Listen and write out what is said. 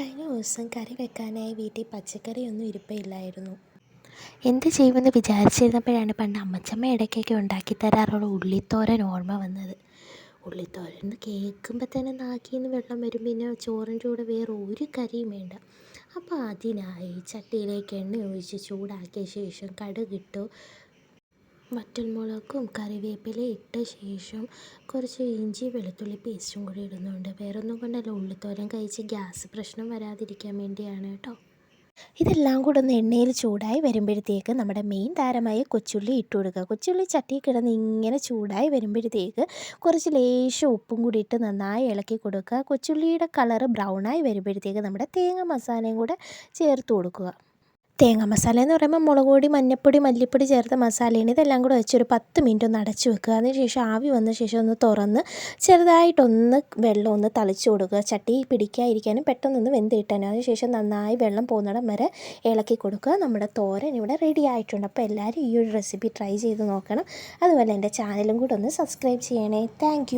കഴിഞ്ഞ ദിവസം കറി വെക്കാനായി വീട്ടിൽ പച്ചക്കറിയൊന്നും ഇരിപ്പില്ലായിരുന്നു എന്ത് ചെയ്യുമെന്ന് വിചാരിച്ചിരുന്നപ്പോഴാണ് പണ്ട് അമ്മച്ചമ്മ ഇടയ്ക്കൊക്കെ ഉണ്ടാക്കി തരാറുള്ള ഉള്ളിത്തോരൻ ഓർമ്മ വന്നത്. ഉള്ളിത്തോരൻ കേൾക്കുമ്പോൾ തന്നെ നാക്കിൽ നിന്ന് വെള്ളം വരും. പിന്നെ ചോറിന്റെ കൂടെ വേറെ ഒരു കറിയും വേണ്ട. അപ്പോൾ അതിനായി ചട്ടിയിലേക്ക് എണ്ണ ഒഴിച്ച് ചൂടാക്കിയ ശേഷം കടുകിട്ടു വറ്റൽമുളകും കറിവേപ്പിലയും ഇട്ട ശേഷം കുറച്ച് ഇഞ്ചി വെളുത്തുള്ളി പേസ്റ്റും കൂടി ഇടുന്നുണ്ട്. വേറൊന്നും കൊണ്ടല്ല ഉള്ളിത്തോരൻ കഴിച്ച് ഗ്യാസ് പ്രശ്നം വരാതിരിക്കാൻ വേണ്ടിയാണ് കേട്ടോ. ഇതെല്ലാം കൂടെ ഒന്ന് എണ്ണയിൽ ചൂടായി വരുമ്പോഴത്തേക്ക് നമ്മുടെ മെയിൻ താരമായ കൊച്ചുള്ളി ഇട്ട് കൊടുക്കുക. കൊച്ചുള്ളി ചട്ടി കിടന്ന് ഇങ്ങനെ ചൂടായി വരുമ്പോഴത്തേക്ക് കുറച്ച് ലേശം ഉപ്പും കൂടി ഇട്ട് നന്നായി ഇളക്കി കൊടുക്കുക. കൊച്ചുള്ളിയുടെ കളറ് ബ്രൗണായി വരുമ്പോഴത്തേക്ക് നമ്മുടെ തേങ്ങ മസാലയും കൂടെ ചേർത്ത് കൊടുക്കുക. തേങ്ങ മസാല എന്ന് പറയുമ്പോൾ മുളക് പൊടി മഞ്ഞൾപ്പൊടി മല്ലിപ്പൊടി ചേർത്ത മസാലയാണ്. ഇതെല്ലാം കൂടെ വെച്ച് ഒരു പത്ത് മിനിറ്റ് ഒന്ന് അടച്ചു വെക്കുക. അതിന് ശേഷം ആവി വന്ന ശേഷം ഒന്ന് തുറന്ന് ചെറുതായിട്ടൊന്ന് വെള്ളം ഒന്ന് തളിച്ചു കൊടുക്കുക. ചട്ടി പിടിക്കാതിരിക്കാനും പെട്ടെന്നൊന്ന് വെന്ത് കിട്ടാനും. അതിന് ശേഷം നന്നായി വെള്ളം പോകുന്നിടം വരെ ഇളക്കി കൊടുക്കുക. നമ്മുടെ തോരൻ ഇവിടെ റെഡി ആയിട്ടുണ്ട്. അപ്പോൾ എല്ലാവരും ഈ ഒരു റെസിപ്പി ട്രൈ ചെയ്ത് നോക്കണം. അതുപോലെ എന്റെ ചാനലും കൂടെ ഒന്ന് സബ്സ്ക്രൈബ് ചെയ്യണേ. താങ്ക്